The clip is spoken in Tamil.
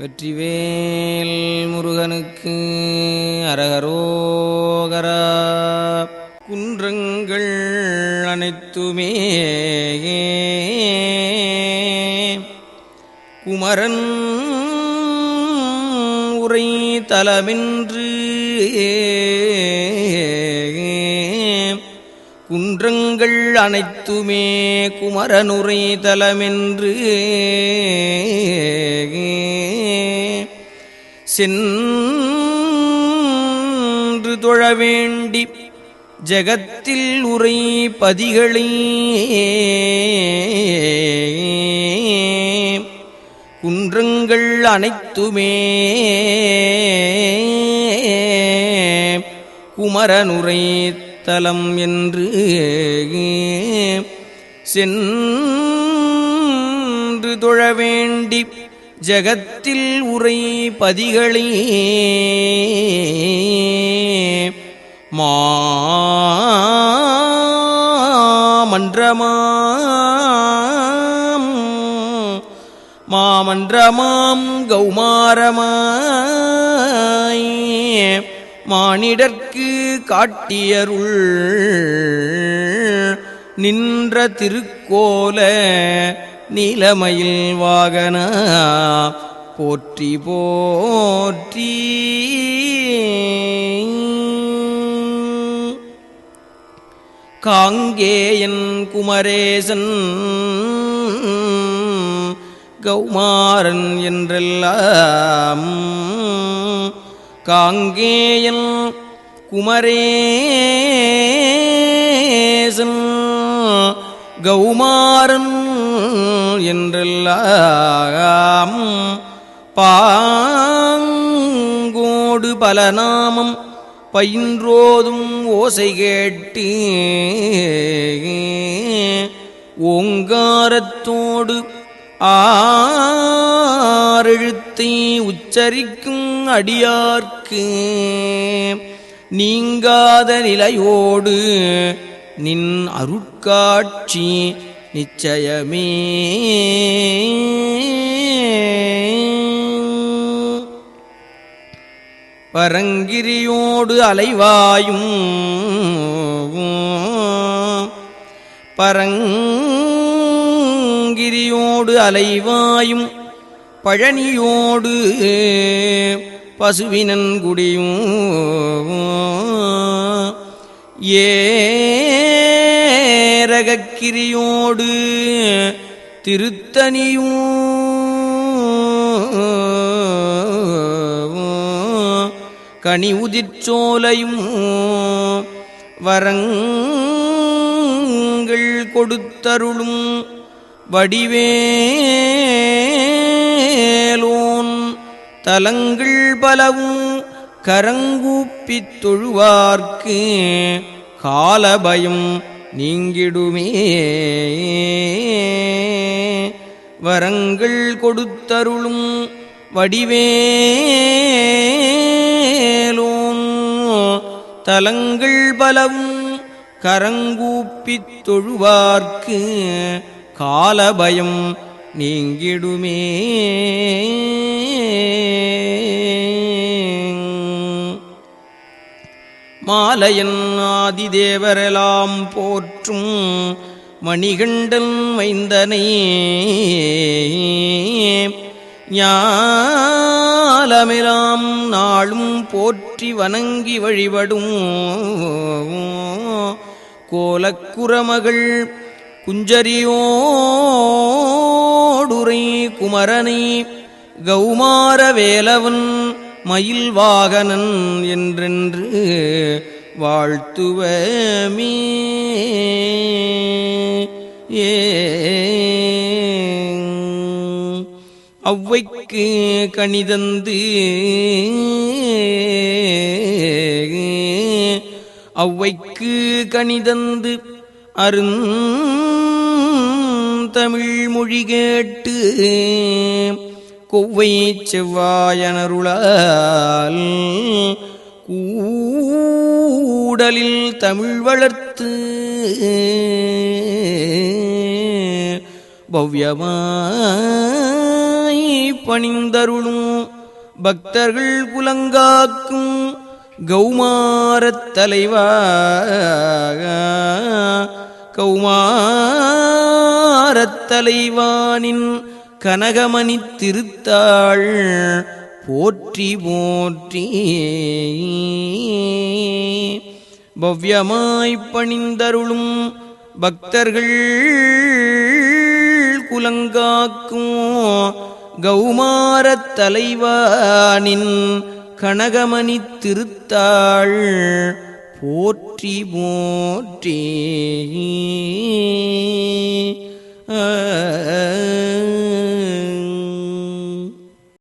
வெற்றிவேல் முருகனுக்கு அரகரோகரா. குன்றங்கள் அனைத்துமே குமரன் உரை தலமென்று குன்றங்கள் அனைத்துமே குமரனுரை தலமென்று. சென்று தொழ வேண்டி ஜகத்தில் உரை பதிகளை. குன்றங்கள் அனைத்துமே குமரனுரை தலம் என்று சென்று தொழ வேண்டி ஜகத்தில் உரை பதிகளே. மாமன்றமாம் மாமன்றமாம் கௌமாரமாய். மானிடர்க்கு காட்டியருள் நின்ற திருக்கோல நிலமயில் வாகன போற்றி போற்றி. காங்கேயன் குமரேசன் கௌமாரன் என்றெல்லாம் காங்கேயன் குமரேசன் கௌமாரன் என்றெல்லாம் பாங்கோடு பல நாமம் பயின்றோதும் ஓசை கேட்டு ஓங்காரத்தோடு ஆ ஆறெழுத்தை உச்சரிக்கும் அடியார்க்கு நீங்காத நிலையோடு நின் அருட்காட்சி நிச்சயமே. பரங்கிரியோடு அலைவாயும் பரங்கிரியோடு அலைவாயும் பழனியோடு பசுவினன்குடியும் ஏரகக்கிரியோடு திருத்தனியும் கனி உதிர்ச்சோலையும் வரங்கள் கொடுத்தருளும் வடிவே தலங்கள் பலவும் கரங்கூப்பித் தொழுவார்க்கு. காலபயம் நீங்கிடுமே. வரங்கள் கொடுத்தருளும் வடிவேலோன். தலங்கள் பலவும் கரங்கூப்பித் தொழுவார்க்கு. காலபயம் நீங்கிடுமே. மாலையன் ஆதிதேவரெலாம் போற்றும் மணிகண்டன் மைந்தனை. ஞாலமெலாம் நாளும் போற்றி வணங்கி வழிபடும். கோலக்குரமகள் குஞ்சரியோடுரை குமரனை கௌமார வேலவன் மயில் வாகனன் என்றென்று வாழ்த்துவமே. ஏ. அவ்வைக்கு கணிதந்து அவ்வைக்கு கணிதந்து தமிழ் மொழி கேட்டு கொவ்வை செவ்வாயனருளால் கூடலில் தமிழ் வளர்த்து பவ்யமாய் பணிந்தருளும் பக்தர்கள் குலங்காக்கும் கௌமாரத் தலைவா கௌமாரத்தலைவானின் கனகமணி திருத்தாள் போற்றி போற்றி. பவ்யமாய்ப் பணிந்தருளும் பக்தர்கள் குலங்காக்கும் கௌமாரத் தலைவானின் கனகமணி திருத்தாள் போற்றி போற்றி. ஆ.